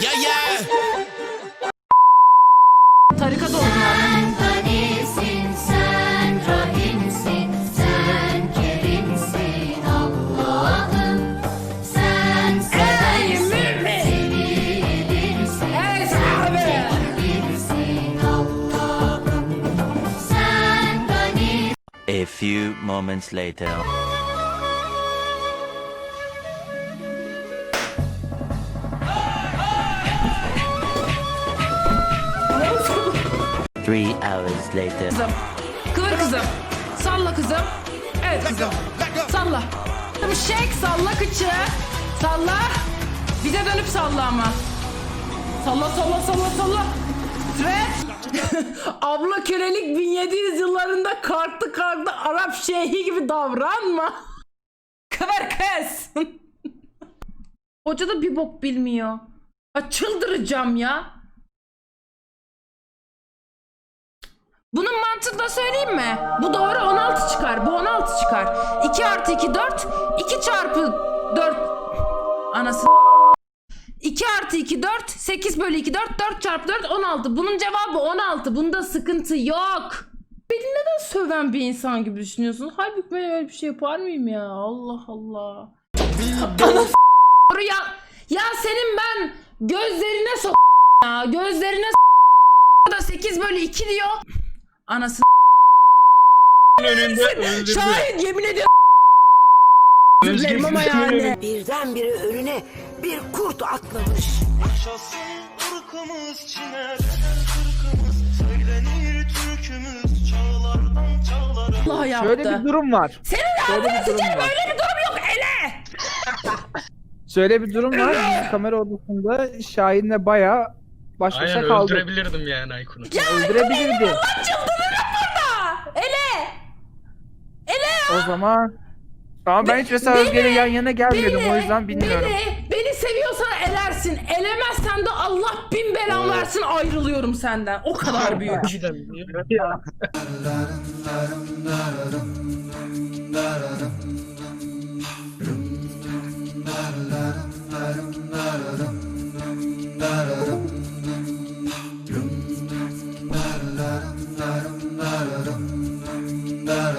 Yeah yeah. Tarikat oldun sen rahimsin sen kerimsin Allah'ım sen seversin seni Allah'ım sen gani A few moments later. Three hours later. Kızım. Kıvır kızım. Salla kızım. Evet kızım. Salla. Bir şek salla kıçı. Salla. Bize dönüp salla ama. Salla salla salla salla. Stretch. Abla kölelik 1700 yıllarında kartlı kartlı Arap şeyhi gibi davranma. Kıvır kız. Hoca da bir bok bilmiyor. Ha, çıldıracağım ya. Bunun mantığını da söyleyeyim mi? Bu doğru 16 çıkar. Bu 16 çıkar. 2 artı 2 4. 2 çarpı 4. Anası. 2 artı 2 4. 8 bölü 2 4. 4 çarpı 4 16. Bunun cevabı 16. Bunda sıkıntı yok. Beni neden söven bir insan gibi düşünüyorsun? Halbuki ben öyle bir şey yapar mıyım ya? Allah Allah. Anası ya. Ya senin ben gözlerine sok ya. Gözlerine s- da 8 bölü 2 diyor. Anası önünde öldürdü. Şahit yemin ediyorum özür dilerim ama yani. Birdenbire önüne bir kurt atlamış. Yaşasın ırkımız çiner kırkımız Söylenir türkümüz çağlardan çağlara Allah yaptı. Şöyle bir durum var. Senin Şöyle ağzını bir durum sikerim var. öyle bir durum yok ele. Şöyle bir durum var. Biz kamera odasında Şahin'le bayağı baş başa Aynen kaldık. öldürebilirdim yani Aykun'u. Öldürebilirdi. Ha, ele. O zaman ama ben hiç mesela Özge'yle yan yana gelmiyordum o yüzden bilmiyorum. Beni, beni seviyorsan elersin. Elemezsen de Allah bin belan versin ayrılıyorum senden. O kadar büyük.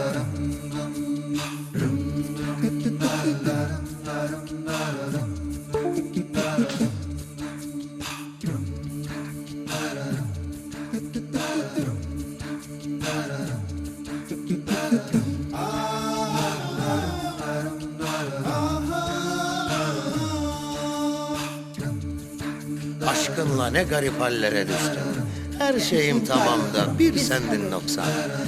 Aşkınla ne garip hallere düştüm. Her şeyim tamam da bir sendin noksan.